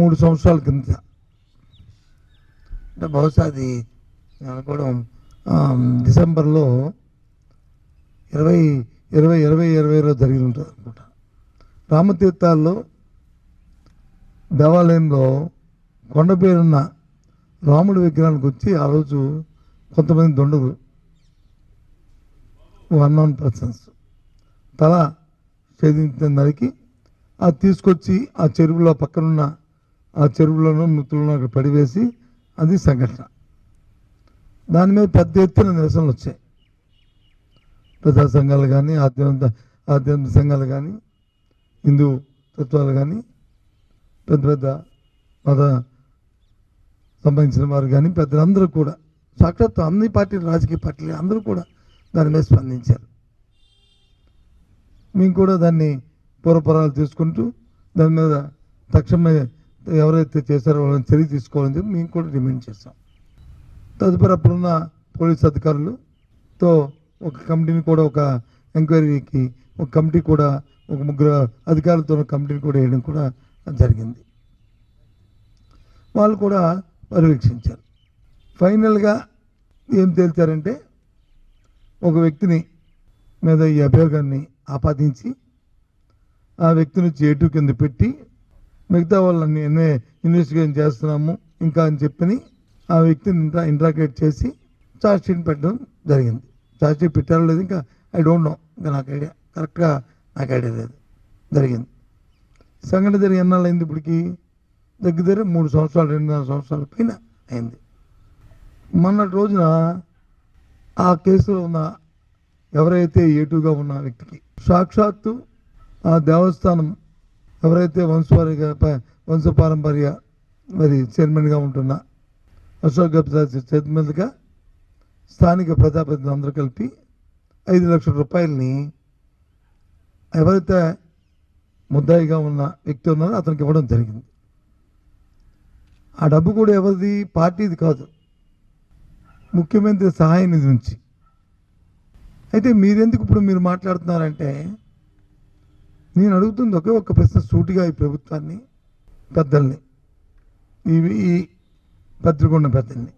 మూడు సంవత్సరాల కింద. అంటే బహుశా అది అనుకోవడం డిసెంబర్లో ఇరవై ఇరవై ఇరవై ఇరవైలో జరిగి ఉంటుంది అనుకుంటా. రామతీర్థాల్లో దేవాలయంలో కొండ పేరున్న రాముడి విగ్రహానికి వచ్చి ఆ రోజు కొంతమంది దొండలు నౌన్ పర్సన్స్ తల ఛేదించిన దానికి అది తీసుకొచ్చి ఆ చెరువులో పక్కనున్న ఆ చెరువులోనూ నృత్తులను అక్కడ పడివేసి అది సంఘటన. దాని మీద పెద్ద ఎత్తున నిరసనలు వచ్చాయి. ప్రజా సంఘాలు కానీ ఆధ్యాత్మిక ఆధ్యాత్మిక సంఘాలు కానీ హిందూ తత్వాలు కానీ పెద్ద పెద్ద మత సంబంధించిన వారు కానీ పెద్దలందరూ కూడా సాక్షాత్ అన్ని పార్టీలు రాజకీయ పార్టీలు అందరూ కూడా దాని మీద స్పందించారు. మేము కూడా దాన్ని పూర్వపరాలు తీసుకుంటూ దాని మీద తక్షణమే ఎవరైతే చేశారో వాళ్ళని చర్య తీసుకోవాలని చెప్పి మేము కూడా డిమాండ్ చేస్తాం తదుపరి అప్పుడున్న పోలీస్ అధికారులతో ఒక కమిటీని కూడా ఒక ఎంక్వైరీకి ఒక కమిటీ కూడా ఒక ముగ్గురు అధికారులతో కమిటీని కూడా వేయడం కూడా జరిగింది. వాళ్ళు కూడా పర్యవేక్షించారు. ఫైనల్గా ఏం తేల్చారంటే ఒక వ్యక్తిని మీద ఈ అభియోగాన్ని ఆపాదించి ఆ వ్యక్తిని చేటు కింద పెట్టి మిగతా వాళ్ళని ఎన్నే ఇన్వెస్టిగేషన్ చేస్తున్నాము ఇంకా అని చెప్పని ఆ వ్యక్తిని ఇంట్రా ఇంట్రాగేట్ చేసి ఛార్జ్ షీట్ పెట్టడం జరిగింది. ఛార్జ్ షీట్ పెట్టారో లేదు ఇంకా ఐ డోంట్ నో ఇంకా నాకు ఐడియా. కరెక్ట్గా నాకు ఐడియా లేదు. జరిగింది. సంఘటన జరిగి ఎన్నాళ్ళు అయింది ఇప్పటికి? దగ్గర దగ్గర మూడు సంవత్సరాలు రెండున్నర సంవత్సరాల పైన అయింది. మొన్నటి రోజున ఆ కేసులో ఉన్న ఎవరైతే ఏటుగా ఉన్న వ్యక్తికి సాక్షాత్తు ఆ దేవస్థానం ఎవరైతే వంశపారిక ప- వంశపారంపర్య మరి చైర్మన్గా ఉంటున్న అశోక్ గప్తా చేతి మీదుగా స్థానిక ప్రజాప్రతినిధులు అందరూ కలిపి ఐదు లక్షల రూపాయలని ఎవరైతే ముద్దాయిగా ఉన్న వ్యక్తి ఉన్నారో అతనికి ఇవ్వడం జరిగింది. ఆ డబ్బు కూడా ఎవరిది? పార్టీది కాదు. ముఖ్యమంత్రి సహాయ నిధి నుంచి. అయితే మీరెందుకు ఇప్పుడు మీరు మాట్లాడుతున్నారంటే నేను అడుగుతుంది ఒకే ఒక్క ప్రశ్న సూటిగా ఈ ప్రభుత్వాన్ని పెద్దల్ని ఈ ఈ పత్రిక ఉన్న పెద్దల్ని.